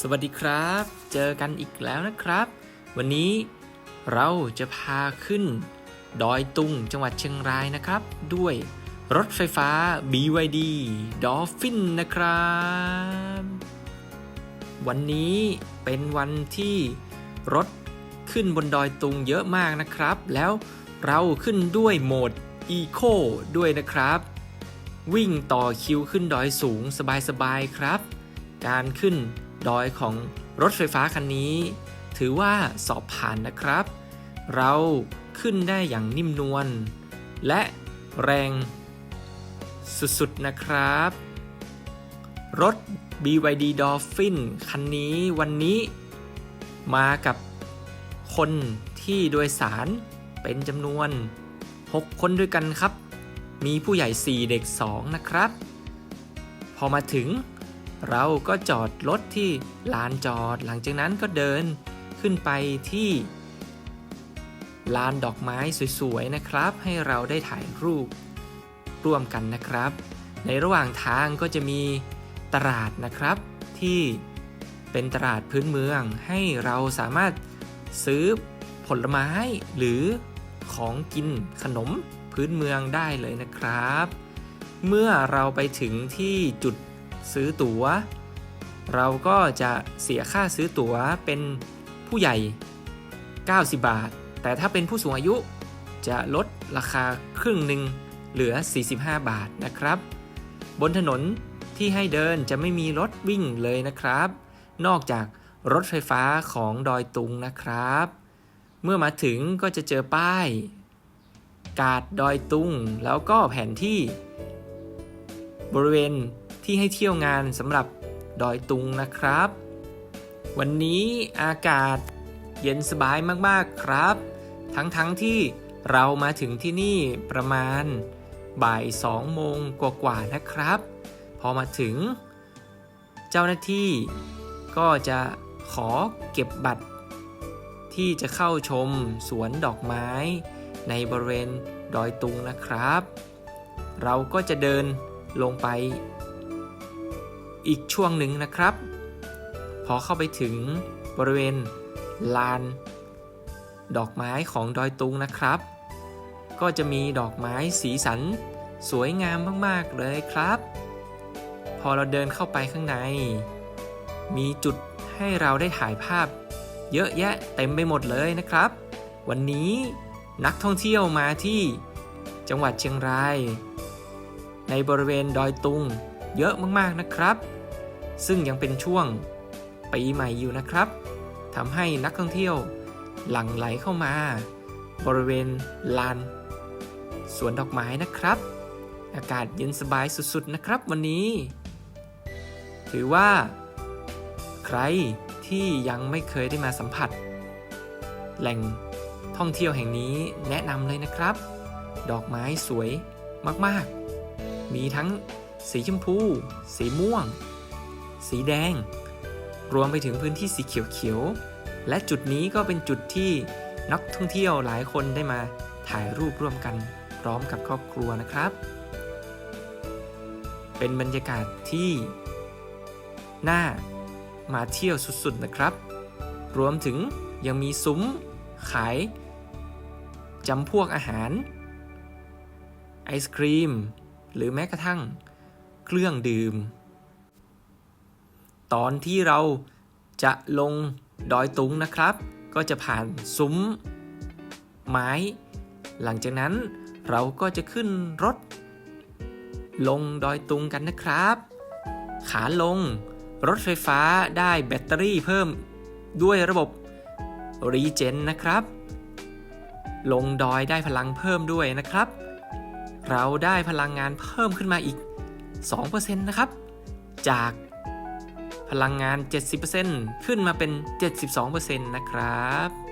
สวัสดีครับ เจอกันอีกแล้วนะครับ วันนี้เราจะพาขึ้น ดอยตุงจังหวัดเชียงรายนะครับ ด้วยรถไฟฟ้า BYD Dolphin นะครับ วันนี้เป็นวันที่รถขึ้นบนดอยตุงเยอะมากนะครับ แล้วเราขึ้นด้วยโหมด Eco ด้วยนะครับ วิ่งต่อคิวขึ้นดอยสูงสบายๆครับ การขึ้น ดอยของรถไฟฟ้าคันนี้ ถือว่าสอบผ่านนะครับ เราขึ้นได้อย่างนิ่มนวลและแรงสุดๆนะครับ รถ BYD Dolphin คันนี้วันนี้มากับคนที่โดยสารเป็นจำนวน 6 คนด้วยกันครับ มีผู้ใหญ่ 4 เด็ก 2 นะครับ พอมาถึง เราก็จอดรถที่ลานจอด หลังจากนั้นก็เดินขึ้นไปที่ ลานดอกไม้สวยๆนะครับ ให้เราได้ถ่ายรูปร่วมกันนะครับ ในระหว่างทางก็จะมีตลาดนะครับ ที่เป็นตลาดพื้นเมือง ให้เราสามารถซื้อผลไม้หรือของกินขนมพื้นเมืองได้เลยนะครับ เมื่อเราไปถึงที่จุด ซื้อตัว๋ว เราก็จะเสียค่าซื้อตั๋วเป็นผู้ใหญ่ 90 บาท แต่ถ้าเป็นผู้สูงอายุจะลดราคาครึ่งหนึ่งเหลือ 45 บาทนะครับ บนถนนที่ให้เดินจะไม่มีรถวิ่งเลยนะครับ นอกจากรถไฟฟ้าของดอยตุงนะครับ เมื่อมาถึงก็จะเจอป้าย กาดดอยตุง แล้วก็แผนที่ บริเวณ ที่ให้เที่ยวงานสำหรับดอยตุงนะครับ วันนี้อากาศเย็นสบายมากๆครับ ทั้งๆทที่เรามาถึงที่นี่ประมาณบ่ายสองโมงกว่าๆนะครับ พอมาถึง เจ้าหน้าที่ก็จะขอเก็บบัตร ที่จะเข้าชมสวนดอกไม้ ในบริเวณดอยตุงนะครับ เราก็จะเดินลงไป อีกช่วงหนึ่งนะครับ พอเข้าไปถึงบริเวณลาน ดอกไม้ของดอยตุงนะครับ ก็จะมีดอกไม้สีสันสวยงามมากๆเลยครับ พอเราเดินเข้าไปข้างใน มีจุดให้เราได้ถ่ายภาพ เยอะแยะเต็มไปหมดเลยนะครับ วันนี้นักท่องเที่ยวมาที่จังหวัดเชียงราย ในบริเวณดอยตุงเยอะมากๆนะครับ ซึ่งยังเป็นช่วงปีใหม่อยู่นะครับทำให้นักท่องเที่ยวหลั่งไหลเข้ามา บริเวณลานสวนดอกไม้นะครับ อากาศเย็นสบายสุดๆนะครับวันนี้ ถือว่า ใครที่ยังไม่เคยได้มาสัมผัส แหล่งท่องเที่ยวแห่งนี้แนะนำเลยนะครับ ดอกไม้สวยมากๆ มีทั้งสีชมพู สีม่วง สีแดง รวมไปถึงพื้นที่สีเขียวๆ และจุดนี้ก็เป็นจุดที่นักท่องเที่ยวหลายคนได้มาถ่ายรูปร่วมกันพร้อมกับครอบครัวนะครับ เป็นบรรยากาศที่น่ามาเที่ยวสุดๆนะครับ รวมถึงยังมีซุ้มขายจำพวกอาหาร ไอศครีม หรือแม้กระทั่งเครื่องดื่ม ตอนที่เราจะลงดอยตุงนะครับ ก็จะผ่านซุ้มไม้ หลังจากนั้นเราก็จะขึ้นรถ ลงดอยตุงกันนะครับ ขาลงรถไฟฟ้าได้แบตเตอรี่เพิ่มด้วยระบบรีเจนนะครับ ลงดอยได้พลังเพิ่มด้วยนะครับ เราได้พลังงานเพิ่มขึ้นมาอีก 2%นะครับ จาก พลังงาน 70%ขึ้นมาเป็น 72%นะครับ